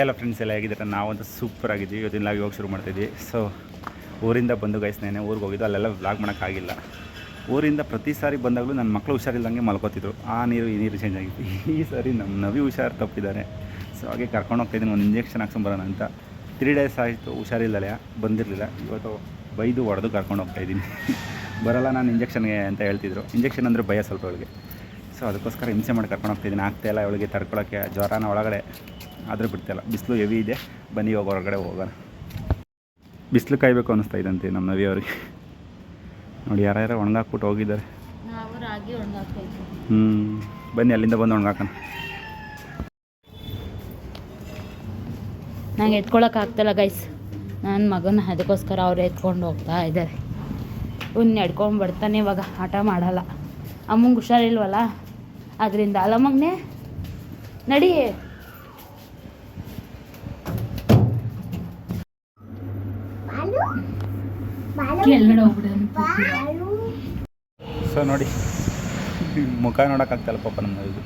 ಎಲ್ಲ ಫ್ರೆಂಡ್ಸ್ ಎಲ್ಲ ಹೇಗಿದ್ದಾರೆ? ನಾವಂತೂ ಸೂಪರ್ ಆಗಿದ್ವಿ ಇವತ್ತಿನ ಲಾಗ್ ಇವಾಗ ಶುರು ಮಾಡ್ತಿದ್ವಿ ಸೊ ಊರಿಂದ ಬಂದು ಗೈಸ್ ನೆನೆ ಊರಿಗೆ ಹೋಗಿದ್ದು. ಅಲ್ಲೆಲ್ಲ ವ್ಲಾಗ್ ಮಾಡೋಕ್ಕಾಗಿಲ್ಲ ಊರಿಂದ ಪ್ರತಿ ಸಾರಿ ಬಂದಾಗಲೂ ನನ್ನ ಮಕ್ಕಳು ಹುಷಾರಿಲ್ಲದಂಗೆ ಮಲ್ಕೋತಿದ್ರು. ಆ ನೀರು, ಈ ನೀರು ಚೇಂಜ್ ಆಗಿತ್ತು. ಈ ಸಾರಿ ನಮ್ಮ ನವಿ ಹುಷಾರು ತಪ್ಪಿದ್ದಾರೆ ಸೊ ಹಾಗೆ ಕರ್ಕೊಂಡು ಹೋಗ್ತಾಯಿದ್ದೀನಿ ಒಂದು ಇಂಜೆಕ್ಷನ್ ಹಾಕ್ಸ್ಕೊಂಬರೋಣ ಅಂತ. ತ್ರೀ ಡೇಸ್ ಆಯಿತು, ಹುಷಾರಿಲ್ಲಲೆ, ಬಂದಿರಲಿಲ್ಲ. ಇವತ್ತು ಬೈದು ಹೊಡೆದು ಕರ್ಕೊಂಡು ಹೋಗ್ತಾಯಿದ್ದೀನಿ ಬರೋಲ್ಲ ನಾನು ಇಂಜೆಕ್ಷನ್ಗೆ ಅಂತ ಹೇಳ್ತಿದ್ರು. ಇಂಜೆಕ್ಷನ್ ಅಂದರೆ ಭಯ ಸ್ವಲ್ಪ ಅವಳಿಗೆ. ಸೊ ಅದಕ್ಕೋಸ್ಕರ ಹಿಂಸೆ ಮಾಡಿ ಕರ್ಕೊಂಡು ಹೋಗ್ತಿದ್ದೀನಿ ಆಗ್ತಾಯಿಲ್ಲ ಅವಳಿಗೆ ತರ್ಕೊಳ್ಳೋಕ್ಕೆ ಜ್ವರನ ಒಳಗಡೆ. ಆದರೂ ಬಿಡ್ತಿಲ್ಲ ಬಿಸಿಲು ಹೆವಿ ಇದೆ. ಬನ್ನಿ ಇವಾಗ ಹೊರಗಡೆ ಹೋಗೋಣ. ಬಿಸಿಲು ಕಾಯಬೇಕು ಅನ್ನಿಸ್ತಾ ಇದಂತೆ ನಮ್ಮ ನವಿ ಅವ್ರಿಗೆ ನೋಡಿ ಯಾರ್ಯಾರು ಒಣಗಾಕ್ಬಿಟ್ಟು ಹೋಗಿದ್ದಾರೆ. ಹ್ಞೂ ಬನ್ನಿ ಅಲ್ಲಿಂದ ಬಂದು ಒಣಗಾಕೋಣ. ನಂಗೆ ಎತ್ಕೊಳಕ್ಕೆ ಆಗ್ತಲ್ಲ ಗೈಸ್ ನನ್ನ ಮಗನ ಅದಕ್ಕೋಸ್ಕರ ಅವ್ರು ಎತ್ಕೊಂಡು ಹೋಗ್ತಾ ಇದ್ದಾರೆ. ಇವ್ನು ನಡ್ಕೊಂಡು ಬರ್ತಾನೆ ಇವಾಗ. ಆಟ ಮಾಡಲ್ಲ. ಅಮ್ಮಂಗೆ ಹುಷಾರಿಲ್ವಲ್ಲ? ಅದರಿಂದ ಅಲ್ಲ ಮಗನೇ. ನಡಿ. ಸೊ ನೋಡಿ, ಮುಖ ನೋಡೋಕ್ಕಾಗ್ತಲ್ಲ ಪಾಪ ನಮ್ಮ ಇದು.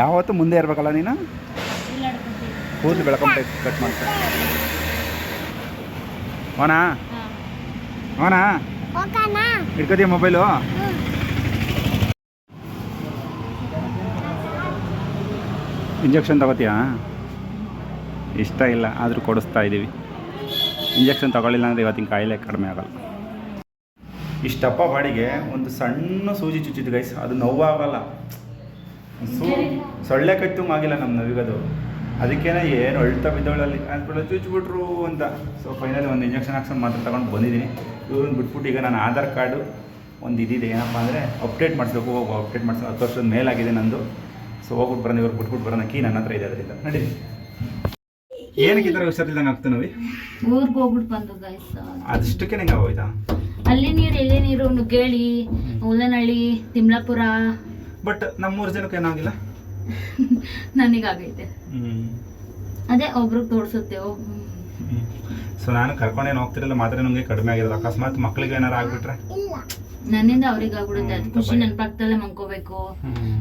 ಯಾವತ್ತೂ ಮುಂದೆ ಇರಬೇಕಲ್ಲ ನೀನು? ಕೂದಲು ಬೆಳ್ಕೊಂಬಿಟ್ಟು ಕಟ್ ಮಾಡ್ತಾರೆ ಅವನಾ ಅವನಾ ಇಟ್ಕೋತೀಯ ಮೊಬೈಲು? ಇಂಜೆಕ್ಷನ್ ತಗೋತೀಯಾ? ಇಷ್ಟ ಇಲ್ಲ, ಆದರೂ ಕೊಡಿಸ್ತಾ ಇದ್ದೀವಿ ಇಂಜೆಕ್ಷನ್ ತಗೊಳ್ಳಿಲ್ಲ ಅಂದರೆ ಇವತ್ತಿನ ಕಾಯಿಲೆ ಕಡಿಮೆ ಆಗಲ್ಲ. ಇಷ್ಟಪ್ಪ ಬಾಡಿಗೆ ಒಂದು ಸಣ್ಣ ಸೂಜಿ ಚುಚ್ಚಿದ್ದು ಗೈಸ್ ಅದು ನೋವಾಗಲ್ಲ ಸೂ ಸೊಳ್ಳೆ ಕಟ್ಟು ಆಗಿಲ್ಲ ನಮ್ಮ ನವಿಗದು. ಅದಕ್ಕೇನೆ ಏನು ಅಳ್ತಾ ಬಿದ್ದವಳಲ್ಲಿ ಅಂದ್ಬಿಟ್ಟು ಚುಚ್ಚಿಬಿಟ್ರು ಅಂತ. ಸೊ ಫೈನಲಿ ಒಂದು ಇಂಜೆಕ್ಷನ್ ಹಾಕ್ಸೋ ಮಾತ್ರ ತಗೊಂಡು ಬಂದಿದ್ದೀನಿ. ಇವ್ರನ್ನ ಬಿಟ್ಬಿಟ್ಟು ಈಗ ನಾನು ಆಧಾರ್ ಕಾರ್ಡು ಒಂದು ಇದಿದೆ. ಏನಪ್ಪ ಅಂದರೆ ಅಪ್ಡೇಟ್ ಮಾಡಿಸ್ಬೇಕು. ಹೋಗೋ ಅಪ್ಡೇಟ್ ಮಾಡಿಸ್ಬೇಕು ಹತ್ತು ವರ್ಷದ ಮೇಲಾಗಿದೆ ನಂದು. ಸೊ ಹೋಗ್ಬಿಟ್ಟು ಬರೋಣ, ಇವ್ರು ಬಿಟ್ಬಿಟ್ಟು ಬರೋಣ. ಕೀ ನನ್ನ ಹತ್ರ ಇದೆ ಅದರಿಂದ. ನಡೀರಿ. ಏನಕ್ಕೆ ಈ ಥರ ಹುಷಾರಿಲ್ದಂಗೆ ಆಗ್ತಾ ನೋವಿ? ಊರಿಗೆ ಹೋಗ್ಬಿಟ್ಟು ಬಂದು ಗೈಸ್ ಅದಷ್ಟಕ್ಕೆ ನಂಗೆ ಆಗೋಯ್ತಾ? ಅಲ್ಲಿ ನೀರು ಎಲ್ಲಿ ನೀರು? ನುಗ್ಗೇಳಿ ಉಲ್ಲನಹಳ್ಳಿ ತಿಮ್ಲಾಪುರ. ಬಟ್ ನಮ್ಮೂರು ಜನಕ್ಕೆ ಏನಾಗಿಲ್ಲ? ನನಗಾಗೈತೆ ಅದೇ ಒಬ್ರಿಗೆ ತೋರಿಸುತ್ತೆ ಸೊ ನಾನು ಕರ್ಕೊಂಡೇನು ಹೋಗ್ತಿರಲ್ಲ ಮಾತ್ರ ನನಗೆ ಕಡಿಮೆ ಆಗಿರೋದು. ಅಕಸ್ಮಾತ್ ಮಕ್ಳಿಗೆ ಏನಾರು ಆಗ್ಬಿಟ್ರೆ? ನನ್ನಿಂದ ಅವ್ರಿಗೆ ಆಗ್ಬಿಡುತ್ತೆ. ಅದು ಖುಷಿ ಪಕ್ಕದಲ್ಲೇ ಮನ್ಕೋಬೇಕು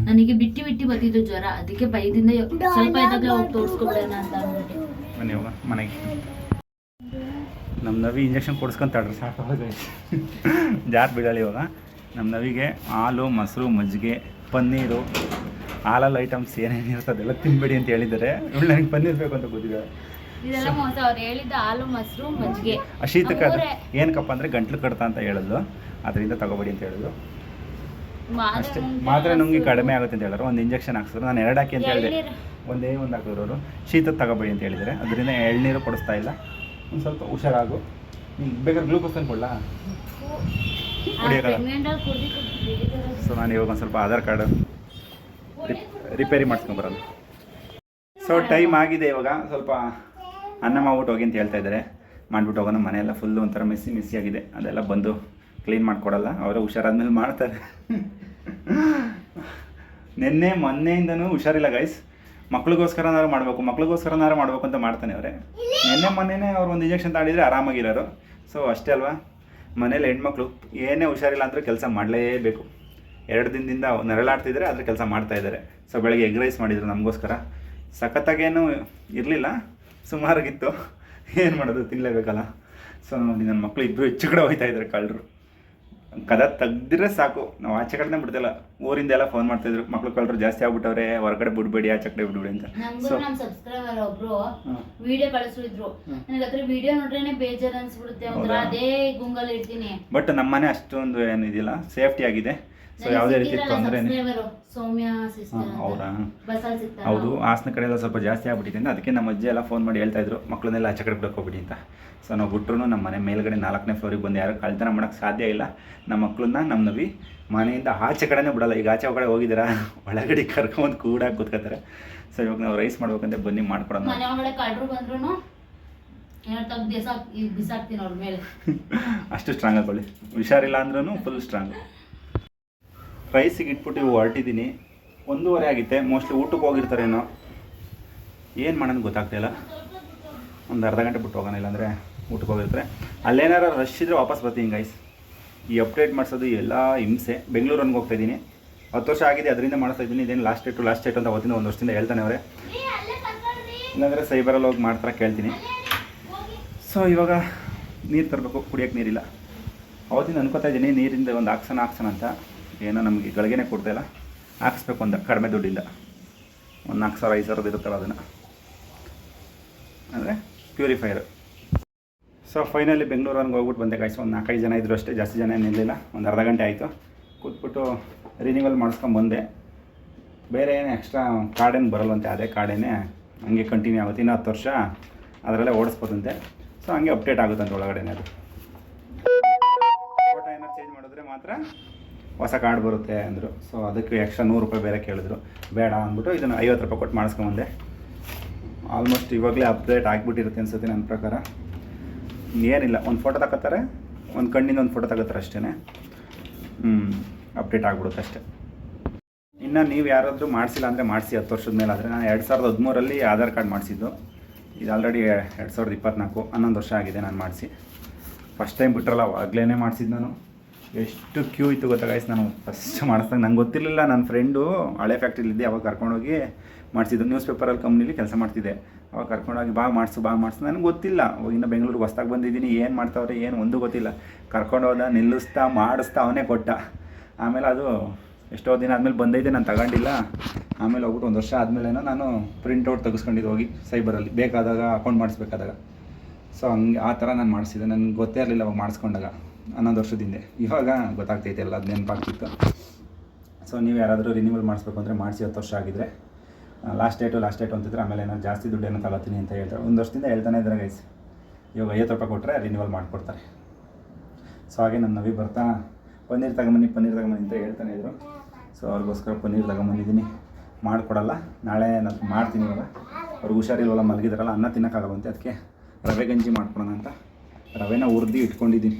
ನನಗೆ ಬಿಟ್ಟಿ ಬಿಟ್ಟಿ ಬರ್ತಿದ್ದು ಜ್ವರ. ಅದಕ್ಕೆ ಭಯದಿಂದ ಸ್ವಲ್ಪ ಇದ್ದಾಗ ಹೋಗಿ ತೋರಿಸ್ಕೊಬಿಡೋಣ ಅಂತ ಬನ್ನಿ ಇವಾಗ ಮನೆಗೆ. ನಮ್ಮ ನವಿ ಇಂಜೆಕ್ಷನ್ ಕೊಡಿಸ್ಕೊಂತಾಳ್ರಿ ಸಾಕು. ಜಾರ್ ಬೀಳಲಿ ಇವಾಗ. ನಮ್ಮ ನವಿಗೆ ಹಾಲು ಮೊಸರು ಮಜ್ಜಿಗೆ ಪನ್ನೀರು ಹಾಲಲ್ಲಿ ಐಟಮ್ಸ್ ಏನೇನು ಇರ್ತದೆ ಅದೆಲ್ಲ ತಿನ್ಬೇಡಿ ಅಂತ ಹೇಳಿದ್ದಾರೆ. ಇವಳು ನನಗೆ ಪನ್ನೀರ್ ಬೇಕು ಅಂತ ಗೊತ್ತಿದೆ ಅದು ನಮ್ಮೂರೇ. ಅಂದರೆ ಗಂಟ್ಲು ಕಡ್ತ ಅಂತ ಹೇಳಿದ್ಲು. ಅದರಿಂದ ತಗೋಬೇಡಿ ಅಂತ ಹೇಳಿದ್ರು ಮಾತ್ರೆ ಅಷ್ಟೇ. ಮಾತ್ರ ನುಂಗಿ ಕಡಿಮೆ ಆಗುತ್ತೆ ಅಂತ ಹೇಳಿದ್ರು. ಒಂದು ಇಂಜೆಕ್ಷನ್ ಹಾಕ್ಸಿದ್ರು. ನಾನು ಎರಡು ಹಾಕಿ ಅಂತ ಹೇಳಿದೆ. ಒಂದೇ ಒಂದು ಹಾಕಿದ್ರು ಶೀತ ತಗೋಬೇಡಿ ಅಂತ ಹೇಳಿದ್ದಾರೆ. ಅದರಿಂದ ಎಳ್ನೀರು ಕೊಡಿಸ್ತಾ ಇಲ್ಲ. ಒಂದು ಸ್ವಲ್ಪ ಹುಷಾರಾಗು. ನೀನು ಬೇಕಾದ್ರೆ ಗ್ಲೂಕೋಸ್ ಕೊಡ್ಲಾ? ಸೊ ನಾನು ಇವಾಗ ಒಂದು ಸ್ವಲ್ಪ ಆಧಾರ್ ಕಾರ್ಡ್ ರಿಪೇರಿ ಮಾಡಿಸ್ಕೊಂಬರೋದು ಸೊ ಟೈಮ್ ಆಗಿದೆ ಇವಾಗ. ಸ್ವಲ್ಪ ಅನ್ನ ಮಾಡ್ಬಿಟ್ಟು ಹೋಗಿ ಅಂತ ಹೇಳ್ತಾ ಇದ್ದಾರೆ. ಮಾಡಿಬಿಟ್ಟು ಹೋಗೋಣ. ಮನೆಯೆಲ್ಲ ಫುಲ್ಲು ಒಂಥರ ಮಿಸ್ಸಿ ಮಿಸ್ಸಿ ಆಗಿದೆ. ಅದೆಲ್ಲ ಬಂದು ಕ್ಲೀನ್ ಮಾಡಿಕೊಡಲ್ಲ. ಅವರು ಹುಷಾರಾದ್ಮೇಲೆ ಮಾಡ್ತಾರೆ. ನಿನ್ನೆ ಮೊನ್ನೆಯಿಂದನೂ ಹುಷಾರಿಲ್ಲ ಗೈಸ್ ಮಕ್ಳಿಗೋಸ್ಕರನಾರು ಮಾಡಬೇಕು ಮಕ್ಳಿಗೋಸ್ಕರನಾರು ಮಾಡಬೇಕು ಅಂತ ಮಾಡ್ತಾನೆ ಅವರೇ. ನಿನ್ನೆ ಮೊನ್ನೆನೇ ಅವ್ರು ಒಂದು ಇಂಜೆಕ್ಷನ್ ತಾಡಿದರೆ ಆರಾಮಾಗಿರೋರು ಸೊ ಅಷ್ಟೇ ಅಲ್ವಾ? ಮನೇಲಿ ಹೆಣ್ಮಕ್ಳು ಏನೇ ಹುಷಾರಿಲ್ಲ ಅಂದರೆ ಕೆಲಸ ಮಾಡಲೇಬೇಕು. ಎರಡು ದಿನದಿಂದ ನರಳಾಡ್ತಿದ್ದಾರೆ ಆದರೆ ಕೆಲಸ ಮಾಡ್ತಾ ಇದ್ದಾರೆ ಸೊ ಬೆಳಗ್ಗೆ ಎಗ್ ರೈಸ್ ಮಾಡಿದ್ರು ನಮಗೋಸ್ಕರ. ಸಖತ್ತಾಗೇನು ಇರಲಿಲ್ಲ. ಸುಮಾರಾಗಿತ್ತು. ಏನು ಮಾಡೋದು ತಿನ್ನಲೇಬೇಕಲ್ಲ ಸೊ ನೋಡಿ ನನ್ನ ಮಕ್ಕಳು ಇಬ್ಬರು ಹೆಚ್ಚು ಕಡೆ ಹೋಗ್ತಾ ಇದ್ದಾರೆ ಕಳ್ಳರು. ಕದ ತೆಗ್ದಿದ್ರೆ ಸಾಕು. ನಾವು ಆಚೆ ಕಡೆನೇ ಬಿಡ್ತಿಲ್ಲ. ಊರಿಂದ ಎಲ್ಲ ಫೋನ್ ಮಾಡ್ತಿದ್ರು. ಮಕ್ಳು ಕಳ್ಳರು ಜಾಸ್ತಿ ಆಗ್ಬಿಟ್ಟವ್ರೆ ಹೊರಗಡೆ ಬಿಡ್ಬೇಡಿ ಆಚೆ ಕಡೆ ಬಿಡ್ಬೇಡಿ ಅಂತ. ಸೊ ನಮ್ ಸಬ್ಸ್ಕ್ರೈಬರ್ ಒಬ್ರು ವಿಡಿಯೋ ಕಳಿಸಿದ್ರು. ನನಗೆ ಅದ್ರ ವಿಡಿಯೋ ನೋಡ್ರೇನೆ ಬೇಜಾರ್ ಅನ್ಸ್ಬಿಡುತ್ತೆ. ಒಂಥರ ಅದೇ ಗುಂಗಲ್ ಇರ್ತೀನಿ ಬಟ್ ನಮ್ಮ ಮನೆ ಅಷ್ಟೊಂದು ಏನಿದಿಲ್ಲ ಇದಿಲ್ಲ. ಸೇಫ್ಟಿ ಆಗಿದೆ. ಸೊ ಯಾವುದೇ ರೀತಿ ತೊಂದರೆ ಸೌಮ್ಯ ಹೌದಾ? ಹಾಸನ ಕಡೆ ಎಲ್ಲ ಸ್ವಲ್ಪ ಜಾಸ್ತಿ ಆಗ್ಬಿಟ್ಟಿದೆ ಅಂತ ಅದಕ್ಕೆ ನಮ್ಮ ಅಜ್ಜಿ ಎಲ್ಲ ಫೋನ್ ಮಾಡಿ ಹೇಳ್ತಾ ಇದ್ರು ಮಕ್ಕಳನ್ನೆಲ್ಲ ಆಚೆ ಕಡೆ ಬಿಡಕ್ಕೆ ಹೋಗ್ಬಿಡಿ ಅಂತ. ಸೊ ನಾವು ಬಿಟ್ರು ನಮ್ಮ ಮನೆ ಮೇಲ್ಗಡೆ ನಾಲ್ಕನೇ ಫ್ಲೋರಿಗೆ ಬಂದು ಯಾರು ಕಳ್ತನ ಮಾಡೋಕ್ಕೆ ಸಾಧ್ಯ ಇಲ್ಲ. ನಮ್ಮ ಮಕ್ಕಳನ್ನ ನಮ್ಮ ನವಿ ಮನೆಯಿಂದ ಆಚೆ ಕಡೆನೇ ಬಿಡಲ್ಲ. ಈಗ ಆಚೆ ಒಳಗಡೆ ಹೋಗಿದ್ದೀರಾ? ಒಳಗಡೆ ಕರ್ಕೊಂಡು ಕೂಡ ಕೂತ್ಕೋತಾರೆ. ಸೊ ಇವಾಗ ನಾವು ರೈಸ್ ಮಾಡ್ಬೇಕಂತ ಬನ್ನಿ ಮಾಡ್ಕೊಡೋಣ. ಅಷ್ಟು ಸ್ಟ್ರಾಂಗ್ ಹಾಕೊಳ್ಳಿ ಹುಷಾರಿಲ್ಲ ಅಂದ್ರೂ ಫುಲ್ ಸ್ಟ್ರಾಂಗ್ ರೈಸಿಗೆ ಇಟ್ಬಿಟ್ಟು ಇವು ಹೊರಟಿದ್ದೀನಿ ಒಂದೂವರೆ ಆಗಿತ್ತೆ. ಮೋಸ್ಟ್ಲಿ ಊಟಕ್ಕೆ ಹೋಗಿರ್ತಾರೇನೋ ಏನು. ಮಾಡೋದು ಗೊತ್ತಾಗ್ತಾಯಿಲ್ಲ ಒಂದು ಅರ್ಧ ಗಂಟೆ ಬಿಟ್ಟು ಹೋಗೋಣ, ಇಲ್ಲಾಂದರೆ ಊಟಕ್ಕೆ ಹೋಗಿರ್ತಾರೆ. ಅಲ್ಲೇನಾರು ರಶ್ ಇದ್ದರೆ ವಾಪಸ್ ಬರ್ತೀನಿ ಗೈಸ್ ಈ ಅಪ್ಡೇಟ್ ಮಾಡಿಸೋದು ಎಲ್ಲ ಹಿಂಸೆ. ಬೆಂಗಳೂರನ್ಗೆ ಹೋಗ್ತಾ ಇದ್ದೀನಿ ಹತ್ತು ವರ್ಷ ಆಗಿದೆ, ಅದರಿಂದ ಮಾಡಿಸ್ತಾ ಇದ್ದೀನಿ ಇದೇನು ಲಾಸ್ಟ್ ಡೇಟು ಲಾಸ್ಟ್ ಡೇಟ್ ಅಂತ ಹೋಗ್ತೀನಿ ಒಂದು ವರ್ಷದಿಂದ ಹೇಳ್ತಾನೆ ಅವರೇ. ಇಲ್ಲಾಂದರೆ ಸೈಬರಲ್ಲಿ ಹೋಗಿ ಮಾಡ್ತಾರೆ ಕೇಳ್ತೀನಿ. ಸೊ ಇವಾಗ ನೀರು ತರಬೇಕು ಕುಡಿಯೋಕ್ಕೆ ನೀರಿಲ್ಲ. ಅವತ್ತಿಂದ ಅನ್ಕೋತಾ ಇದ್ದೀನಿ ನೀರಿಂದ ಒಂದು ಹಾಕ್ಸೋಣ ಹಾಕ್ಸೋಣ ಅಂತ. ಏನೋ ನಮಗೆ ಗಳಿಗೆನೇ ಕೊಡ್ತಾಯಿಲ್ಲ ಹಾಕ್ಸ್ಬೇಕು ಅಂತ ಕಡಿಮೆ ದುಡ್ಡಿಲ್ಲ ಒಂದು ನಾಲ್ಕು ಸಾವಿರ, ಐದು ಸಾವಿರದ ಇರುತ್ತಲ್ಲ ಅದನ್ನು. ಅಂದರೆ ಪ್ಯೂರಿಫೈಯರ್. ಸೊ ಫೈನಲಿ ಬೆಂಗಳೂರಿಗೆ ಹೋಗ್ಬಿಟ್ಟು ಬಂದೆ ಕಾಯಿಸಿ ಒಂದು ನಾಲ್ಕೈದು ಜನ ಇದ್ರು ಅಷ್ಟೇ, ಜಾಸ್ತಿ ಜನ ಏನಿರಲಿಲ್ಲ ಒಂದು ಅರ್ಧ ಗಂಟೆ ಆಯಿತು. ಕೂತ್ಬಿಟ್ಟು ರಿನಿವಲ್ ಮಾಡಿಸ್ಕೊಂಡು ಬಂದೆ. ಬೇರೆ ಏನು ಎಕ್ಸ್ಟ್ರಾ ಕಾರ್ಡೇನು ಬರಲ್ಲಂತೆ ಅದೇ ಕಾರ್ಡೇನೆ ಹಂಗೆ ಕಂಟಿನ್ಯೂ ಆಗುತ್ತೆ. ಇನ್ನೂ ಹತ್ತು ವರ್ಷ ಅದರಲ್ಲೇ ಓಡಿಸ್ಬೋದಂತೆ. ಸೊ ಹಂಗೆ ಅಪ್ಡೇಟ್ ಆಗುತ್ತಂತೆ ಒಳಗಡೆನೆ ಅದು. ಫೋಟೋ ಏನಾದ್ರು ಚೇಂಜ್ ಮಾಡಿದ್ರೆ ಮಾತ್ರ ಹೊಸ ಕಾರ್ಡ್ ಬರುತ್ತೆ ಅಂದರು. ಸೊ ಅದಕ್ಕೆ ಎಕ್ಸ್ಟ್ರಾ ನೂರು ರೂಪಾಯಿ ಬೇರೆ ಕೇಳಿದ್ರು. ಬೇಡ ಅಂದ್ಬಿಟ್ಟು ಇದನ್ನು ಐವತ್ತು ರೂಪಾಯಿ ಕೊಟ್ಟು ಮಾಡಿಸ್ಕೊಂಬಂದೆ. ಆಲ್ಮೋಸ್ಟ್ ಇವಾಗಲೇ ಅಪ್ಡೇಟ್ ಆಗಿಬಿಟ್ಟಿರುತ್ತೆ ಅನ್ಸುತ್ತೆ ನನ್ನ ಪ್ರಕಾರ. ಏನಿಲ್ಲ, ಒಂದು ಫೋಟೋ ತಗೋತಾರೆ, ಒಂದು ಕಣ್ಣಿಂದ ಒಂದು ಫೋಟೋ ತಗೋತಾರೆ ಅಷ್ಟೇ ಹ್ಞೂ ಅಪ್ಡೇಟ್ ಆಗಿಬಿಡುತ್ತೆ ಅಷ್ಟೇ. ಇನ್ನು ನೀವು ಯಾರಾದರೂ ಮಾಡಿಸಿಲ್ಲ ಅಂದರೆ ಮಾಡಿಸಿ, ಹತ್ತು ವರ್ಷದ ಮೇಲೆ ಆದರೆ. ನಾನು ಎರಡು ಸಾವಿರದ ಹದಿಮೂರಲ್ಲಿ ಆಧಾರ್ ಕಾರ್ಡ್ ಮಾಡಿಸಿದ್ದು. ಇದು ಆಲ್ರೆಡಿ ಎರಡು ಸಾವಿರದ ಇಪ್ಪತ್ತ್ನಾಲ್ಕು ಹನ್ನೊಂದು ವರ್ಷ ಆಗಿದೆ ನಾನು ಮಾಡಿಸಿ. ಫಸ್ಟ್ ಟೈಮ್ ಬಿಟ್ರಲ್ಲ ಆಗಲೇ ಮಾಡಿಸಿದ್ದು ನಾನು. ಎಷ್ಟು ಕ್ಯೂ ಇತ್ತು ಗೊತ್ತಾ ನಾನು ಫಸ್ಟ್ ಮಾಡಿಸ್ದಾಗ ನಂಗೆ ಗೊತ್ತಿರಲಿಲ್ಲ. ನನ್ನ ಫ್ರೆಂಡು ಹಳೆ ಫ್ಯಾಕ್ಟ್ರಿಲಿದ್ದೆ ಅವಾಗ ಕರ್ಕೊಂಡೋಗಿ ಮಾಡಿಸಿದ್ದು ನ್ಯೂಸ್ ಪೇಪರಲ್ಲಿ ಕಂಪ್ನಿಲಿ ಕೆಲಸ ಮಾಡ್ತಿದ್ದೆ. ಅವಾಗ ಕರ್ಕೊಂಡೋಗಿ ಬಾ ಮಾಡಿಸು ಬಾ ಮಾಡಿಸು. ನನಗೆ ಗೊತ್ತಿಲ್ಲ. ಇನ್ನು ಬೆಂಗಳೂರಿಗೆ ಹೊಸ್ದಾಗಿ ಬಂದಿದ್ದೀನಿ. ಏನು ಮಾಡ್ತಾವ್ರೆ, ಏನು ಒಂದು ಗೊತ್ತಿಲ್ಲ. ಕರ್ಕೊಂಡೋದ ನಿಲ್ಲಿಸ್ತಾ, ಮಾಡಿಸ್ತಾ ಅವನೇ ಕೊಟ್ಟ. ಆಮೇಲೆ ಅದು ಎಷ್ಟೋ ದಿನ ಆದಮೇಲೆ ಬಂದೈತೆ, ನಾನು ತಗೊಂಡಿಲ್ಲ. ಆಮೇಲೆ ಹೋಗ್ಬಿಟ್ಟು ಒಂದು ವರ್ಷ ಆದಮೇಲೆನೋ ನಾನು ಪ್ರಿಂಟೌಟ್ ತೆಗೆಸ್ಕೊಂಡಿದ್ದು ಹೋಗಿ ಸೈಬರಲ್ಲಿ ಬೇಕಾದಾಗ ಅಕೌಂಟ್ ಮಾಡಿಸ್ಬೇಕಾದಾಗ. ಸೊ ಹಂಗೆ ಆ ಥರ ನಾನು ಮಾಡಿಸಿದ್ದೆ. ನನಗೆ ಗೊತ್ತೇ ಇರಲಿಲ್ಲ ಅವಾಗ ಮಾಡಿಸ್ಕೊಂಡಾಗ. ಹನ್ನೊಂದು ವರ್ಷದ ಹಿಂದೆ ಇವಾಗ ಗೊತ್ತಾಗ್ತೈತೆ ಎಲ್ಲ ಅದು ನೆನಪಾಗ್ತಿತ್ತು. ಸೊ ನೀವು ಯಾರಾದರೂ ರಿನ್ಯೂವಲ್ ಮಾಡಿಸ್ಬೇಕು ಅಂದರೆ ಮಾಡಿಸಿ ಹತ್ತು ವರ್ಷ ಆಗಿದ್ರೆ ಲಾಸ್ಟ್ ಡೇಟು ಲಾಸ್ಟ್ ಡೇಟು ಅಂತಿದ್ರೆ ಆಮೇಲೆ ನಾನು ಜಾಸ್ತಿ ದುಡ್ಡೇನು ತಗೋತೀನಿ ಅಂತ ಹೇಳ್ತಾರೆ. ಒಂದು ವರ್ಷದಿಂದ ಹೇಳ್ತಾನೆ ಇದ್ದಾರೆ ಗೈಸ್ ಇವಾಗ ಐವತ್ತು ರೂಪಾಯಿ ಕೊಟ್ಟರೆ ರಿನ್ಯೂವಲ್ ಮಾಡಿಕೊಡ್ತಾರೆ. ಸೊ ಹಾಗೆ ನನ್ನ ನವಿ ಬರ್ತಾ, ಪನ್ನೀರ್ ತಗೊಂಬನ್ನಿ ಪನ್ನೀರ್ ತಗೊಂಬನ್ನಿ ಅಂತ ಹೇಳ್ತಾನೆ ಇದ್ರು. ಸೊ ಅವ್ರಿಗೋಸ್ಕರ ಪನ್ನೀರ್ ತಗೊಂಬಂದಿದ್ದೀನಿ. ಮಾಡಿಕೊಡಲ್ಲ. ನಾಳೆ ನಾನು ಮಾಡ್ತೀನಿ ಇವಾಗ. ಅವ್ರಿಗೆ ಹುಷಾರಿಲ್ವಲ್ಲ, ಮಲಗಿದಾರಲ್ಲ, ಅನ್ನ ತಿನ್ನೋಕ್ಕಾಗಲ್ವಂತೆ. ಅದಕ್ಕೆ ರವೆ ಗಂಜಿ ಮಾಡ್ಕೊಳೋಣ ಅಂತ. ರವೆನ ಹುರಿದು ಇಟ್ಕೊಂಡಿದ್ದೀನಿ.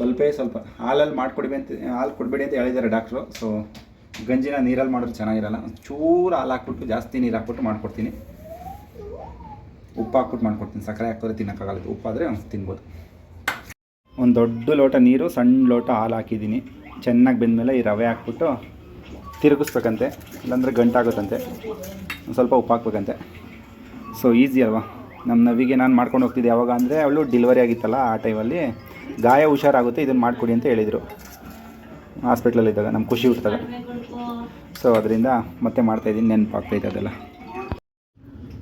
ಸ್ವಲ್ಪ ಸ್ವಲ್ಪ ಹಾಲಲ್ಲಿ ಮಾಡಿಕೊಡ್ಬಿ ಅಂತ, ಹಾಲು ಕೊಡಬೇಡಿ ಅಂತ ಹೇಳಿದ್ದಾರೆ ಡಾಕ್ಟ್ರು. ಸೊ ಗಂಜಿನ ನೀರಲ್ಲಿ ಮಾಡಿದ್ರೆ ಚೆನ್ನಾಗಿರಲ್ಲ. ಚೂರು ಹಾಲು ಹಾಕ್ಬಿಟ್ಟು, ಜಾಸ್ತಿ ನೀರು ಹಾಕ್ಬಿಟ್ಟು ಮಾಡ್ಕೊಡ್ತೀನಿ. ಉಪ್ಪು ಹಾಕ್ಬಿಟ್ಟು ಮಾಡ್ಕೊಡ್ತೀನಿ. ಸಕ್ಕರೆ ಹಾಕಿದ್ರೆ ತಿನ್ನೋಕ್ಕಾಗಲ್ಲ. ಉಪ್ಪಾದರೆ ತಿನ್ಬೋದು. ಒಂದು ದೊಡ್ಡ ಲೋಟ ನೀರು, ಸಣ್ಣ ಲೋಟ ಹಾಲು ಹಾಕಿದ್ದೀನಿ. ಚೆನ್ನಾಗಿ ಬೆಂದಮೇಲೆ ಈ ರವೆ ಹಾಕ್ಬಿಟ್ಟು ತಿರುಗಿಸ್ಬೇಕಂತೆ. ಇಲ್ಲಾಂದರೆ ಗಂಟಾಗುತ್ತಂತೆ. ಸ್ವಲ್ಪ ಉಪ್ಪು ಹಾಕ್ಬೇಕಂತೆ. ಸೊ ಈಸಿ ಅಲ್ವಾ? ನಮ್ಮ ನವಿಗೆ ನಾನು ಮಾಡ್ಕೊಂಡು ಹೋಗ್ತಿದ್ದೆ ಯಾವಾಗ ಅಂದರೆ, ಅವಳು ಡೆಲಿವರಿ ಆಗಿತ್ತಲ್ಲ ಆ ಟೈಮಲ್ಲಿ ಗಾಯ ಹುಷಾರಾಗುತ್ತೆ ಇದನ್ನು ಮಾಡಿಕೊಡಿ ಅಂತ ಹೇಳಿದರು. ಹಾಸ್ಪಿಟ್ಲಲ್ಲಿದ್ದಾಗ ನಮ್ಮ ಖುಷಿ ಹುಟ್ಟಿದಾಗ ಸೊ ಅದರಿಂದ ಮತ್ತೆ ಮಾಡ್ತಾಯಿದ್ದೀನಿ ನೆನಪಾಗ್ತೈತೆ ಅದೆಲ್ಲ.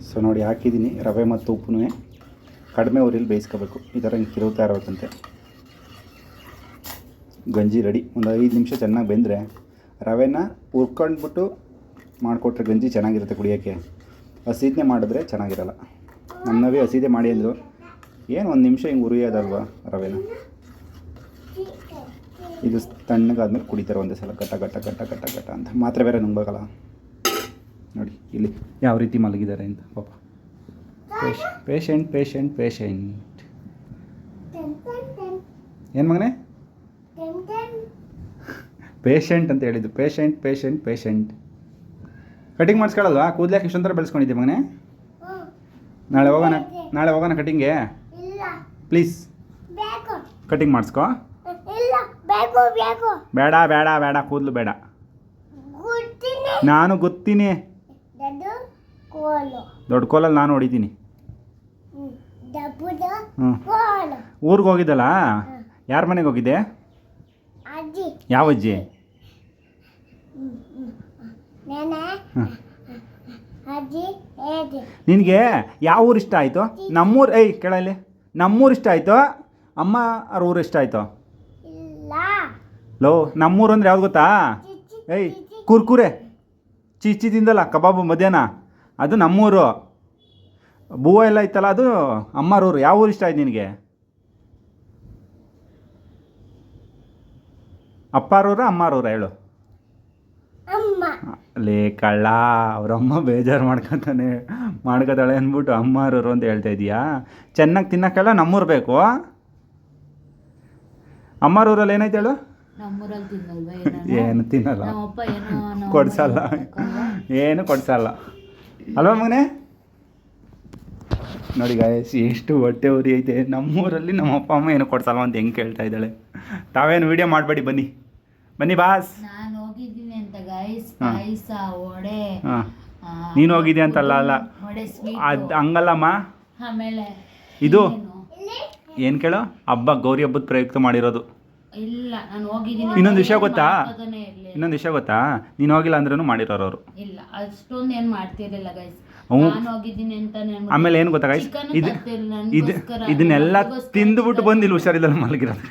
ಸೊ ನೋಡಿ, ಹಾಕಿದ್ದೀನಿ, ರವೆ ಮತ್ತು ಉಪ್ಪು ಕಡಿಮೆ ಊರಿಲಿ ಬೇಯಿಸ್ಕೋಬೇಕು. ಈ ಥರ ಹಿಂಗೆ ಕಿರುತ್ತಾ ಇರಬೇಕಂತೆ ಗಂಜಿ ರೆಡಿ. ಒಂದು ಐದು ನಿಮಿಷ ಚೆನ್ನಾಗಿ ಬೆಂದರೆ, ರವೆನ ಹುರ್ಕೊಂಡ್ಬಿಟ್ಟು ಮಾಡಿಕೊಟ್ರೆ ಗಂಜಿ ಚೆನ್ನಾಗಿರುತ್ತೆ ಕುಡಿಯೋಕ್ಕೆ. ಹಸಿದನ್ನೇ ಮಾಡಿದ್ರೆ ಚೆನ್ನಾಗಿರಲ್ಲ. ನಮ್ಮನವೇ ಹಸಿದೇ ಮಾಡಿ ಅಂದರು. ಏನು ಒಂದು ನಿಮಿಷ ಹಿಂಗೆ ಉರಿಯೋದಲ್ವಾ ರವೆನ? ಇದು ತಣ್ಣಗಾದ್ಮೇಲೆ ಕುಡಿತಾರೆ ಒಂದೇ ಸಲ, ಘಟ ಘಟ ಘಟ ಘಟ ಘಟ ಅಂತ. ಮಾತ್ರ ಬೇರೆ ನುಂಗ್ಬೇಕಲ್ಲ? ನೋಡಿ, ಇಲ್ಲಿ ಯಾವ ರೀತಿ ಮಲಗಿದ್ದಾರೆ ಅಂತ, ಪಾಪ. ಪೇಷಂಟ್ ಪೇಷಂಟ್ ಪೇಷಂಟ್ ಏನು ಮಗನೇ? ಪೇಷಂಟ್ ಅಂತ ಹೇಳಿದ್ದು. ಪೇಷಂಟ್ ಪೇಷಂಟ್ ಪೇಷೆಂಟ್ ಕಟಿಂಗ್ ಮಾಡಿಸ್ಕೊಳ್ಳಲ್ವಾ ಕೂದಲಾಕೆ ಇಷ್ಟೊಂಥರ ಥರ ಬೆಳೆಸ್ಕೊಂಡಿದ್ದೆ ಮಗನೇ? ನಾಳೆ ಹೋಗೋಣ ನಾಳೆ ಹೋಗೋಣ ಕಟಿಂಗ್ಗೆ ಪ್ಲೀಸ್ ಕಟಿಂಗ್ ಮಾಡಿಸ್ಕೊ. ಬೇಡ ಬೇಡ ಬೇಡ ಕೂದಲು ಬೇಡ. ನಾನು ಗೊತ್ತೀನಿ. ದೊಡ್ಡ ಕೋಲು. ದೊಡ್ಡ ಕೋಲಲ್ಲಿ ನಾನು ಹೊಡಿತೀನಿ. ಹ್ಞೂ ಊರಿಗೆ ಹೋಗಿದ್ದಲ್ಲ? ಯಾರ ಮನೆಗೆ ಹೋಗಿದ್ದೆ? ಯಾವ ಅಜ್ಜಿ? ನಿನಗೆ ಯಾವ ಊರು ಇಷ್ಟ ಆಯಿತು? ನಮ್ಮೂರು ಏಯ್ ಕೇಳಲ್ಲಿ ನಮ್ಮೂರು ಇಷ್ಟ ಆಯಿತು? ಅಮ್ಮ ಅವ್ರ ಊರು ಇಷ್ಟ ಆಯಿತು? ಲೋ ನಮ್ಮೂರು ಅಂದ್ರೆ ಯಾವ್ದು ಗೊತ್ತಾ? ಏಯ್ ಕುರ್ಕುರೆ. ಚೀಚಿ ತಿಂದಲ್ಲ ಕಬಾಬು ಮಧ್ಯಾಹ್ನ. ಅದು ನಮ್ಮೂರು. ಬೂವ ಎಲ್ಲ ಇತ್ತಲ್ಲ ಅದು? ಅಮ್ಮರೂರು ಯಾವ ಊರು ಇಷ್ಟ ಆಯ್ತು ನಿನಗೆ? ಅಪ್ಪಾರೂರ ಅಮ್ಮಾರೂರ ಹೇಳು. ಲೇ ಕಳ್ಳ ಅವ್ರಮ್ಮ ಬೇಜಾರು ಮಾಡ್ಕೊತಾನೆ ಮಾಡ್ಕೊತಾಳೆ ಅಂದ್ಬಿಟ್ಟು ಅಮ್ಮಾರೂರು ಅಂತ ಹೇಳ್ತಾ ಇದೀಯಾ? ಚೆನ್ನಾಗಿ ತಿನ್ನಕ್ಕೆಲ್ಲ ನಮ್ಮೂರು ಬೇಕು? ಅಮ್ಮಾರೂರಲ್ಲಿ ಏನೈತೆ ಹೇಳು? ನಮ್ಮೂರಲ್ಲಿ ತಿನ್ನಲ್ವಾ ಏನು ತಿನ್ನಲ್ಲ. ನಮ್ಮಪ್ಪ ಏನೋ ನಮ್ಮ ಕೊಡ್ಸಲ್ಲ. ಏನು ಕೊಡ್ಸಲ್ಲ. ಅಲ್ವಾ ಮಗನೇ? ನೋಡಿ ಗಾಯಸ್ ಎಷ್ಟು ಹೊಟ್ಟೆ ಉರಿ ಐತೆ. ನಮ್ಮೂರಲ್ಲಿ ನಮ್ಮ ಅಪ್ಪ ಅಮ್ಮ ಏನು ಕೊಡ್ಸಲ್ಲ ಅಂತ ಹೆಂಗೆ ಕೇಳ್ತಾ ಇದ್ದಾಳೆ. ತಾವೇನು ವಿಡಿಯೋ ಮಾಡಬೇಡಿ ಬನ್ನಿ. ಬನ್ನಿ ಬಾಸ್ ನಾನು ಹೋಗಿದ್ದೀನಿ ಅಂತ ಗೈಸ್ ಹಾ. ಪಾಯಸ ವಡೆ ಹಾಂ. ನೀನು ಹೋಗಿದ್ಯಾ ಅಂತಲ್ಲ ಅಲ್ಲ ಅಲ್ಲ. ವಡೆ ಸ್ವೀಟ್ ಅದು ಹಂಗಲ್ಲಮ್ಮ. ಆಮೇಲೆ ಇದು? ಏನು? ಕೇಳೋ? ಹಬ್ಬ ಗೌರಿ ಹಬ್ಬದ ಪ್ರಯುಕ್ತ ಮಾಡಿರೋದು. ಇಲ್ಲ ನಾನು ಹೋಗಿದ್ದೀನಿ. ಇನ್ನೊಂದು ವಿಷಯ ಗೊತ್ತಾ? ಮಾಡ್ಕೋತಾನೆ ಇರ್ಲಿಲ್ಲ. ಇನ್ನೊಂದು ವಿಷಯ ಗೊತ್ತಾ? ನೀನು ಹೋಗಿಲ್ಲ ಅಂದ್ರೂ ಮಾಡಿರೋರು ಅವರು ಇಲ್ಲ ಅಷ್ಟೊಂದು ಏನ್ ಮಾಡ್ತಿರ್ಲಿಲ್ಲ ಗೈಸ್ ಹ್ಞೂ. ನಾನು ಹೋಗಿದ್ದೀನಿ ಅಂತ ಆಮೇಲೆ ಏನು ಗೊತ್ತಾ ಗೈಸ್ ಇದು ಇದು ಇದನ್ನೆಲ್ಲ ತಿಂದ್ಬಿಟ್ಟು ಬಂದಿಲ್ಲ ಬಂದು ಇಲ್ಲಿ ಹುಷಾರಿಲ್ಲ ಮಲಗಿರೋದು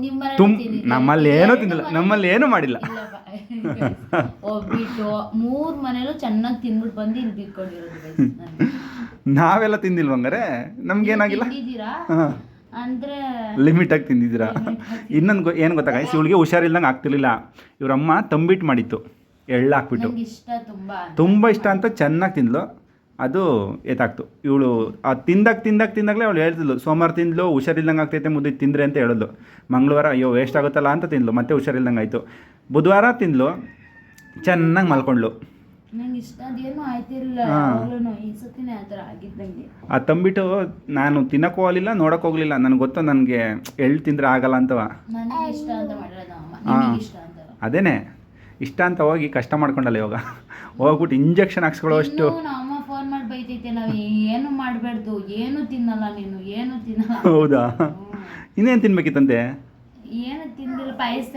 ನಿಮ್ಮನೆಲ್ಲ ತುಮ್ ನಮ್ಮಲ್ಲಿ ಏನೂ ತಿಂದಿಲ್ಲ. ನಮ್ಮಲ್ಲಿ ಏನೂ ಮಾಡಿಲ್ಲ. ಇಲ್ಲಪ್ಪ. ಹೋಗ್ಬಿಟ್ಟು ಮೂರ್ ಮನೇಲೂ ಚೆನ್ನಾಗಿ ತಿಂದ್ಬಿಟ್ಟು ಬಂದು ಇಲ್ಲಿ ನಾವೆಲ್ಲ ತಿಂದಿಲ್ವ ಹಂಗಾರೆ? ನಮ್ಗೇನಾಗಿಲ್ಲ ಅಂದ್ರೆ ಲಿಮಿಟ್ ಲಿಮಿಟಾಗಿ ತಿಂದಿದ್ದೀರಾ? ಇನ್ನೊಂದು ಏನು ಗೊತ್ತಾ ಗೈಸ್ ಇವಳಿಗೆ ಹುಷಾರಿಲ್ದಂಗೆ ಆಗ್ತಿರ್ಲಿಲ್ಲ. ಇವ್ರಮ್ಮ ತಂಬಿಟ್ಟು ಮಾಡಿತ್ತು. ಎಳ್ಳು ಹಾಕ್ಬಿಟ್ಟು. ಇಷ್ಟ ತುಂಬಾ ತುಂಬ ಇಷ್ಟ ಅಂತ ಚೆನ್ನಾಗಿ ತಿಂದ್ಲು. ಅದು ಎತ್ತಾಕ್ತು ಇವಳು ಆ ತಿಂದಾಗ ತಿಂದಾಗ ತಿಂದಾಗಲೇ ಅವಳು ಹೇಳ್ತಿದ್ಲು ಸೋಮವಾರ ತಿಂದ್ಲು ಹುಷಾರಿಲ್ದಂಗೆ ಆಗ್ತೈತೆ ಮುದ್ದೆ ತಿಂದ್ರೆ ಅಂತ ಹೇಳಿದ್ಲು ಮಂಗಳವಾರ ಅಯ್ಯೋ ವೇಸ್ಟ್ ಆಗುತ್ತಲ್ಲ ಅಂತ ತಿಂದ್ಲು ಮತ್ತೆ ಹುಷಾರಿಲ್ದಂಗೆ ಆಯಿತು. ಬುಧವಾರ ತಿಂದ್ಲು ಚೆನ್ನಾಗಿ ಮಲ್ಕೊಂಡ್ಲು ಹಾ. ಆ ತಂಬಿಟ್ಟು ನಾನು ತಿನ್ನಕ್ಕೆ ಹೋಗಲಿಲ್ಲ ನೋಡಕ್ಕೆ ಹೋಗಲಿಲ್ಲ. ನನಗೆ ಗೊತ್ತು ನನಗೆ ಎಳ್ಳು ತಿಂದರೆ ಆಗಲ್ಲ ಅಂತವ. ಅಂತ ಅದೇನೇ. ಇಷ್ಟ ಅಂತ ಹೋಗಿ ಕಷ್ಟ ಮಾಡ್ಕೊಂಡಲ್ಲ ಇವಾಗ. ಹೋಗ್ಬಿಟ್ಟು ಇಂಜೆಕ್ಷನ್ ಹಾಕ್ಸ್ಕೊಳ್ಳೋಷ್ಟು ಇನ್ನೂ ಫೋನ್ ನಾವು ಏನು ಮಾಡಬಾರ್ದು ಏನು ತಿನ್ನಲ್ಲ ನೀನು ಏನು ತಿನ್ನಲ್ಲ. ಹೌದಾ. ಇನ್ನೇನು ತಿನ್ಬೇಕಿತ್ತಂತೆ? ಏನು ತಿಂದಿಲ್ಲ ಪಾಯಸ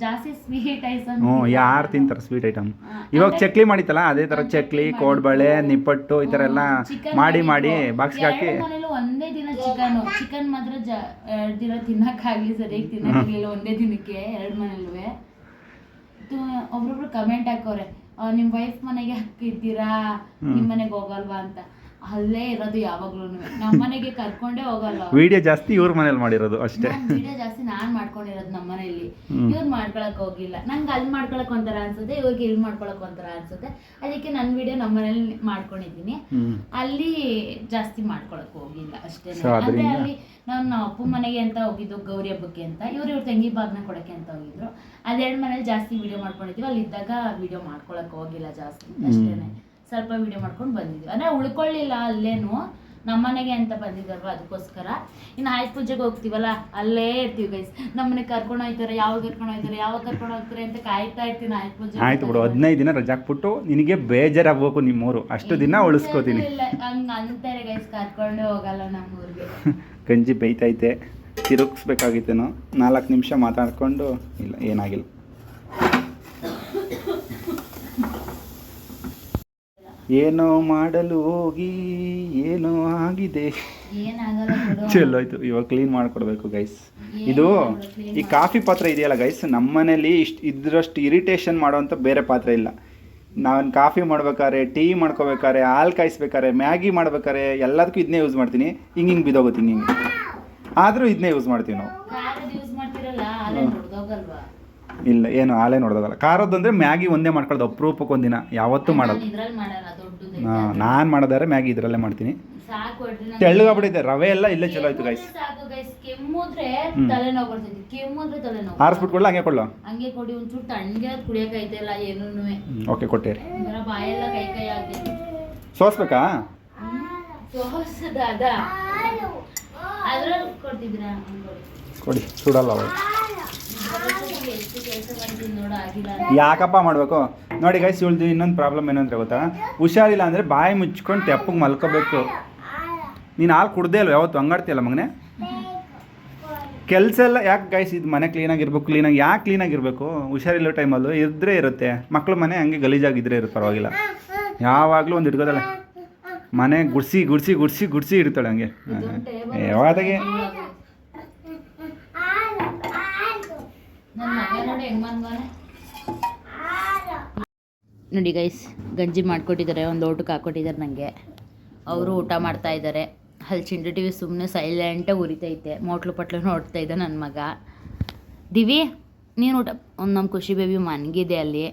ಜಾಸ್ತಿ ಸ್ವೀಟ್ ಐಟಮ್ ಹ್ಞೂ ಯಾರು ತಿಂತಾರೆ ಸ್ವೀಟ್ ಐಟಮ್ ಇವಾಗ ಚಕ್ಲಿ ಮಾಡಿತ್ತಲ್ಲ ಅದೇ ಥರ ಚಕ್ಲಿ ಕೋಡ್ಬಳೆ ನಿಪ್ಪಟ್ಟು ಈ ಥರ ಎಲ್ಲ ಮಾಡಿ ಮಾಡಿ ಬಾಕ್ಸ್ಗೆ ಹಾಕಿ. ಒಂದೇ ದಿನ ಚಿಕನ್. ಚಿಕನ್ ಮಾತ್ರ ಜ ಎರಡು ದಿನ ತಿನ್ನಕ್ಕಾಗ್ಲಿ ಸರಿಯಾಗಿ ತಿನ್ನಕ್ಕಾಗ್ಲಿಲ್ಲ ಒಂದೇ ದಿನಕ್ಕೆ ಎರಡು ಮನೇಲೂ ಒಬ್ರೊಬ್ರು ಕಮೆಂಟ್ ಹಾಕೋರೆ ಆ, ನಿಮ್ ವೈಫ್ ಮನೆಗೆ ಹಾಕಿದ್ದೀರಾ ನಿಮ್ ಮನೆಗೆ ಹೋಗಲ್ವಾ ಅಂತ. ಅಲ್ಲೇ ಇರೋದು ಯಾವಾಗ್ಲೂ ನಮ್ಮ ಮನೆಗೆ ಕರ್ಕೊಂಡೇ ಹೋಗಲ್ಲ. ವಿಡಿಯೋ ಜಾಸ್ತಿ ಇವ್ರ ಮನೇಲಿ ಮಾಡಿರೋದು ಅಷ್ಟೇ. ವಿಡಿಯೋ ಜಾಸ್ತಿ ನಾನ್ ಮಾಡ್ಕೊಂಡಿರೋದು ನಮ್ಮ ಮನೆಯಲ್ಲಿ. ಇವ್ರ್ ಮಾಡ್ಕೊಳಕ್ ಹೋಗಿಲ್ಲ. ನಂಗೆ ಅಲ್ಲಿ ಮಾಡ್ಕೊಳಕ್ ಒಂಥರ ಅನ್ಸುತ್ತೆ ಇವ್ರಿಗೆ ಇಲ್ಲಿ ಮಾಡ್ಕೊಳಕ್ ಒಂಥರ ಅನ್ಸುತ್ತೆ. ಅದಕ್ಕೆ ನನ್ನ ವಿಡಿಯೋ ನಮ್ಮ ಮನೇಲಿ ಮಾಡ್ಕೊಂಡಿದ್ದೀನಿ. ಅಲ್ಲಿ ಜಾಸ್ತಿ ಮಾಡ್ಕೊಳಕ್ ಹೋಗಿಲ್ಲ ಅಷ್ಟೇ ಅಂದ್ರೆ ಅಲ್ಲಿ ನಮ್ಮ ಅಪ್ಪ ಮನೆಗೆ ಅಂತ ಹೋಗಿದ್ದು ಗೌರಿ ಹಬ್ಬಕ್ಕೆ ಅಂತ. ಇವ್ರು ಇವ್ರ ತಂಗಿ ಬಾಗ್ನ ಕೊಡಕ್ಕೆ ಅಂತ ಹೋಗಿದ್ರು. ಅದೆರಡು ಮನೇಲಿ ಜಾಸ್ತಿ ವಿಡಿಯೋ ಮಾಡ್ಕೊಂಡಿದ್ವಿ. ಅಲ್ಲಿ ಇದ್ದಾಗ ವಿಡಿಯೋ ಮಾಡ್ಕೊಳಕ್ ಹೋಗಿಲ್ಲ ಜಾಸ್ತಿ. ಅಷ್ಟೇನೆ. ಸ್ವಲ್ಪ ವಿಡಿಯೋ ಮಾಡ್ಕೊಂಡು ಬಂದಿದ್ವಿ. ಅಂದ್ರೆ ಉಳ್ಕೊಳ್ಳಿಲ್ಲ ಅಲ್ಲೇನು ನಮ್ಮನೆಗೆ ಅಂತ ಬಂದಿದ್ದಲ್ವ ಅದಕ್ಕೋಸ್ಕರ. ಇನ್ನು ಆಯ್ತು ಪೂಜೆಗೆ ಹೋಗ್ತೀವಲ್ಲ ಅಲ್ಲೇ ಇರ್ತೀವಿ ಗೈಸ್ ನಮ್ಮನೆ ಕರ್ಕೊಂಡು ಹೋಗ್ತಾರೆ ಯಾವಾಗ ಕರ್ಕೊಂಡು ಹೋಗ್ತಾರೆ ಯಾವಾಗ ಕರ್ಕೊಂಡು ಹೋಗ್ತಾರೆ ಅಂತ ಕಾಯ್ತಾ ಇರ್ತೀನಿ ಆಯ್ತು ಪೂಜೆ ಆಯ್ತು ಬಿಡು ಹದಿನೈದು ದಿನ ರಜಾ ಹಾಕ್ಬಿಟ್ಟು ನಿನಗೆ ಬೇಜಾರಾಗಬೇಕು ನಿಮ್ಮೂರು. ಅಷ್ಟು ದಿನ ಉಳಿಸ್ಕೋತೀನಿ. ಇಲ್ಲ ಹಂಗ ಅಂತಾರೆ ಗೈಸ್ ಕರ್ಕೊಂಡೇ ಹೋಗಲ್ಲ ನಮ್ಮೂರಿಗೆ. ಗಂಜಿ ಬೇಯ್ತೈತೆ ತಿರುಗಿಸ್ಬೇಕಾಗಿತ್ತೇನೋ. ನಾಲ್ಕು ನಿಮಿಷ ಮಾತಾಡ್ಕೊಂಡು ಇಲ್ಲ ಏನಾಗಿಲ್ಲ. ಏನೋ ಮಾಡಲು ಹೋಗಿ ಏನೋ ಆಗಿದೆ. ಚಲೋ ಚೆಲ್ಲೋಯ್ತು ಇವಾಗ ಕ್ಲೀನ್ ಮಾಡ್ಕೊಡ್ಬೇಕು ಗೈಸ್ ಇದು ಈ ಕಾಫಿ ಪಾತ್ರೆ ಇದೆಯಲ್ಲ ಗೈಸ್ ನಮ್ಮನೇಲಿ ಇಷ್ಟು ಇದ್ರಷ್ಟು ಇರಿಟೇಷನ್ ಮಾಡುವಂತ ಬೇರೆ ಪಾತ್ರೆ ಇಲ್ಲ. ನಾನು ಕಾಫಿ ಮಾಡ್ಬೇಕಾದ್ರೆ ಟೀ ಮಾಡ್ಕೋಬೇಕಾದ್ರೆ ಹಾಲು ಕಾಯಿಸ್ಬೇಕಾದ್ರೆ ಮ್ಯಾಗಿ ಮಾಡ್ಬೇಕಾದ್ರೆ ಎಲ್ಲದಕ್ಕೂ ಇದನ್ನೇ ಯೂಸ್ ಮಾಡ್ತೀನಿ. ಹಿಂಗೆ ಹಿಂಗೆ ಬಿದ್ದೋಗುತ್ತೀನಿ ಹಿಂಗೆ ಆದರೂ ಇದನ್ನೇ ಯೂಸ್ ಮಾಡ್ತೀವಿ ನಾವು. ಇಲ್ಲ ಏನು ಹಾಲೇ ನೋಡೋದಲ್ಲ ಖಾರದ್ದು ಅಂದರೆ ಮ್ಯಾಗಿ ಒಂದೇ ಮಾಡ್ಕೊಳ್ಳೋದು ಅಪರೂಪಕ್ಕೆ ಒಂದಿನ. ಯಾವತ್ತೂ ಮಾಡೋದು ನಾನು ಮಾಡೋದಾದ್ರೆ ಮ್ಯಾಗಿ ಇದರಲ್ಲೇ ಮಾಡ್ತೀನಿ. ತೆಳ್ಳಗಾಗ್ಬಿಟ್ಟಿದೆ ರವೆ ಎಲ್ಲ ಇಲ್ಲೇ ಚಲೋ ಆಯ್ತು ಗೈಸ್ ಸಾಕು ಗೈಸ್ ಕೆಮ್ಮುದ್ರೆ. ತಲೆನೋವು ಬರ್ತೈತಿ. ಕೆಮ್ಮುದ್ರೆ ತಲೆನೋವು. ಆರಿಸ್ಬಿಟ್ಕೊಳ್ಳ ಹಂಗೆ ಕೊಡ್ಲ? ಹಂಗೆ ಕೊಡಿ ಒಂಚೂರು ತಣ್ಣಗೆ ಕುಡಿಯಕ್ ಐತಿಲ್ಲ ಏನೂ ಓಕೆ ಕೊಟ್ಟೇರಿ. ಒಂಥರ ಬಾಯೆಲ್ಲ ಕೈ ಕೈ ಆಗ್ತೈತಿ ಸೋಸ್ಬೇಕಾ? ಸೋಸದ ಅದ? ಅದ್ರಲ್ಲಿ ಕೊಡ್ತಿದ್ರಾ ಕೊಡಿ. ಸುಡಲ್ಲ ಅವಳು. ಯಾಕಪ್ಪ ಮಾಡಬೇಕು? ನೋಡಿ ಗೈಸ್ ಇವಳ್ದು ಇನ್ನೊಂದು ಪ್ರಾಬ್ಲಮ್ ಏನಂದ್ರೆ ಗೊತ್ತಾ? ಹುಷಾರಿಲ್ಲ ಅಂದರೆ ಬಾಯಿ ಮುಚ್ಕೊಂಡು ತೆಪ್ಪಗೆ ಮಲ್ಕೋಬೇಕು. ನೀನು ಹಾಲು ಕುಡ್ದೇ ಅಲ್ವ ಯಾವತ್ತು? ಹಂಗಾಡ್ತಿಯಲ್ಲ ಮಗನೇ? ಕೆಲಸ ಎಲ್ಲ ಯಾಕೆ ಗೈಸ್ ಇದು ಮನೆ ಕ್ಲೀನಾಗಿರ್ಬೇಕು ಕ್ಲೀನಾಗಿ ಯಾಕೆ ಕ್ಲೀನಾಗಿರಬೇಕು ಹುಷಾರಿಲ್ಲೋ ಟೈಮಲ್ಲೂ ಇದ್ದರೆ ಇರುತ್ತೆ. ಮಕ್ಳು ಮನೆ ಹಂಗೆ ಗಲೀಜಾಗಿದ್ದರೆ ಇರುತ್ತೆ ಪರವಾಗಿಲ್ಲ. ಯಾವಾಗಲೂ ಒಂದು ಇಟ್ಕೋದಲ್ಲ ಮನೆ ಗುಡಿಸಿ ಗುಡಿಸಿ ಗುಡಿಸಿ ಗುಡಿಸಿ ಇಡ್ತಾಳೆ ಹಂಗೆ. ಯಾವಾಗೆ ನನ್ನ ನೋಡಿ ಗೈಸ್ ಗಂಜಿ ಮಾಡಿಕೊಟ್ಟಿದ್ದಾರೆ ಒಂದು ಊಟಕ್ಕೆ ಹಾಕ್ಕೊಟ್ಟಿದ್ದಾರೆ ನನಗೆ ಅವರು ಊಟ ಮಾಡ್ತಾ ಇದ್ದಾರೆ. ಅಲ್ಲಿ ಚಿಂಡು ಟಿವಿ ಸುಮ್ಮನೆ ಸೈಲೆಂಟಾಗಿ ಉರಿತೈತೆ. ಮೋಟ್ಲು ಪಟ್ಲು ನೋಡ್ತಾ ಇದ್ದ ನನ್ನ ಮಗ. ದಿವಿ ನೀನು ಊಟ ಒಂದು ನಮ್ಮ ಖುಷಿ ಬೇಬಿ ಮನಗಿದೆ ಅಲ್ಲಿ.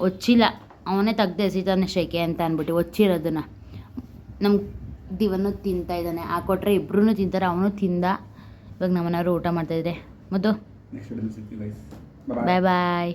ಒಚ್ಚಿಲ್ಲ. ಅವನೇ ತೆಗ್ದು ಎಸಿತಾನೆ ಶೆಕೆ ಅಂತ ಅಂದ್ಬಿಟ್ಟು ಒಚ್ಚಿರೋದನ್ನ. ನಮ್ಮ ದಿವನು ತಿಂತಾ ಇದ್ದಾನೆ. ಹಾಕೊಟ್ರೆ ಇಬ್ಬರೂ ತಿಂತಾರೆ ಅವನು ತಿಂದ. ಇವಾಗ ನಮ್ಮನೆಯವರು ಊಟ ಮಾಡ್ತಾಯಿದ್ರೆ ಮತ್ತು ಬಾಯ್ ಬಾಯ್